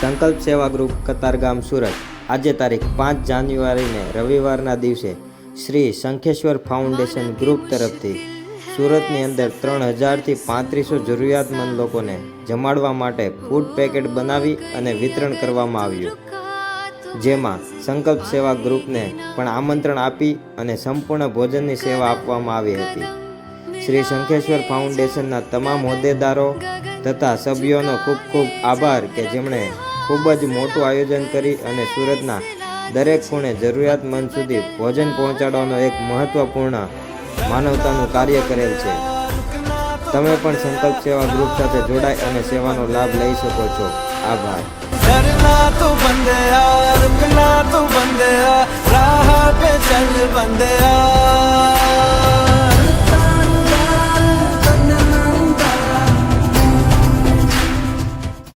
સંકલ્પ સેવા ગ્રુપ કતારગામ સુરત. આજે તારીખ પાંચ જાન્યુઆરીને રવિવારના દિવસે શ્રી શંખેશ્વર ફાઉન્ડેશન ગ્રુપ તરફથી સુરતની અંદર ત્રણ હજારથી પાંત્રીસો જરૂરિયાતમંદ લોકોને જમાડવા માટે ફૂડ પેકેટ બનાવી અને વિતરણ કરવામાં આવ્યું. જેમાં સંકલ્પ સેવા ગ્રુપને પણ આમંત્રણ આપી અને સંપૂર્ણ ભોજનની સેવા આપવામાં આવી હતી. શ્રી શંખેશ્વર ફાઉન્ડેશનના તમામ હોદ્દેદારો તથા સભ્યોનો ખૂબ ખૂબ આભાર કે જેમણે ખૂબ જ મોટું આયોજન કરી અને સુરતના દરેક ખૂણે જરૂરિયાતમંદ સુધી ભોજન પહોંચાડવાનો એક મહત્વપૂર્ણ માનવતાનું કાર્ય કરેલ છે. તમે પણ સંકલ્પ સેવા ગ્રુપ સાથે જોડાય અને સેવાનો લાભ લઈ શકો છો. આભાર. તો